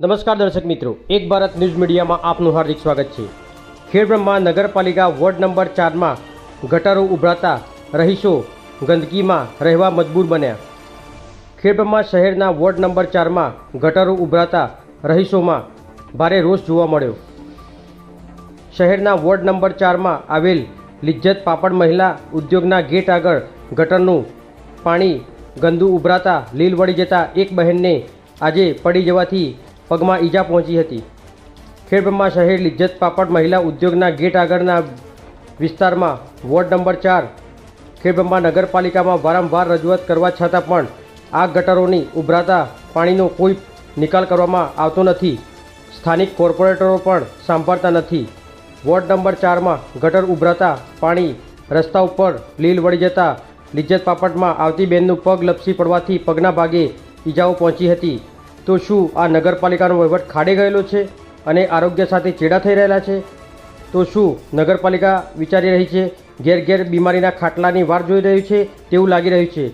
નમસ્કાર દર્શક મિત્રો, એક ભારત ન્યૂઝ મીડિયામાં આપનું હાર્દિક સ્વાગત છે. ખેડબ્રહ્મા નગરપાલિકા વોર્ડ નંબર ચારમાં ગટરો ઉભરાતા રહીશો ગંદકીમાં રહેવા મજબૂર બન્યા. ખેડબ્રહ્મા શહેરના વોર્ડ નંબર ચારમાં ગટરો ઉભરાતા રહીશોમાં ભારે રોષ જોવા મળ્યો. શહેરના વોર્ડ નંબર ચારમાં આવેલ લિજ્જત પાપડ મહિલા ઉદ્યોગના ગેટ આગળ ગટરનું પાણી ગંદુ ઉભરાતા લીલ વળી જતા એક બહેનને આજે પડી જવાથી પગમાં ઈજા પહોંચી હતી. ખેડબ્રહ્મા શહેર લિજ્જત પાપડ મહિલા ઉદ્યોગના ગેટ આગળના વિસ્તારમાં વોર્ડ નંબર ચાર ખેડબ્રહ્મા નગરપાલિકામાં વારંવાર રજૂઆત કરવા છતાં પણ આ ગટરોની ઉભરાતા પાણીનો કોઈ નિકાલ કરવામાં આવતો નથી. સ્થાનિક કોર્પોરેટરો પણ સાંભળતા નથી. વોર્ડ નંબર ચારમાં ગટર ઉભરાતા પાણી રસ્તા ઉપર લીલ વળી જતા લિજ્જત પાપડમાં આવતી બહેનનું પગ લપસી પડવાથી પગના ભાગે ઈજાઓ પહોંચી હતી. તો શું આ નગરપાલિકાનો વહીવટ ખાડે ગયેલો છે અને આરોગ્ય સાથે ચેડા થઈ રહેલા છે? તો શું નગરપાલિકા વિચારી રહી છે ઘેર ઘેર બીમારીના ખાટલાની વાર જોઈ રહ્યું છે તેવું લાગી રહ્યું છે?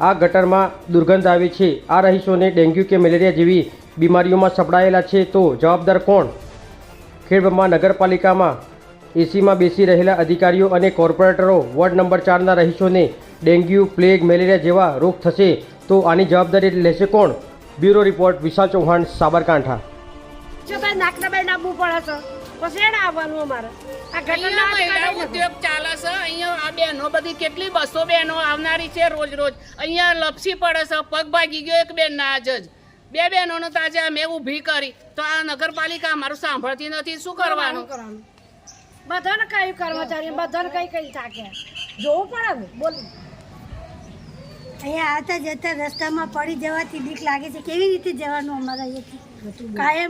આ ગટરમાં દુર્ગંધ આવે છે. આ રહીશોને ડેન્ગ્યુ કે મેલેરિયા જેવી બીમારીઓમાં સપડાયેલા છે તો જવાબદાર કોણ? ખેડબ્રહ્મા નગરપાલિકામાં એસીમાં બેસી રહેલા અધિકારીઓ અને કોર્પોરેટરો વોર્ડ નંબર ચારના રહીશોને ડેન્ગ્યુ, પ્લેગ, મેલેરિયા જેવા રોગ થશે તો આની જવાબદારી લેશે કોણ? Bureau report Vishal Chauhan Sabarkantha. જો ભાઈ નાકના બાઈ નાબવું પડે છે. પછી એને આવવાનું અમારે. આ ઘટના મહિલા ઉદ્યોગ ચાલે છે. અહીંયા આ બહેનો બધી કેટલી બસો બહેનો આવનારી છે રોજ રોજ અહીંયા લપસી પડે છે પગ ભાગી ગયો એક બેન ના આજ જ. બે બહેનોને તાજે આજે અમે ઊભી કરી. તો આ નગરપાલિકા મારું સાંભળતી નથી. શું કરવાનું કરવાનું? બધાને કઈ કર્મચારી બધાને કઈ કઈ થાકે? જોવું પડે બોલ. અહીંયા આવતા જતા રસ્તામાં પડી જવાથી બીક લાગે છે. કેવી રીતે જવાનું અમારા અહીંયાથી? કાયમ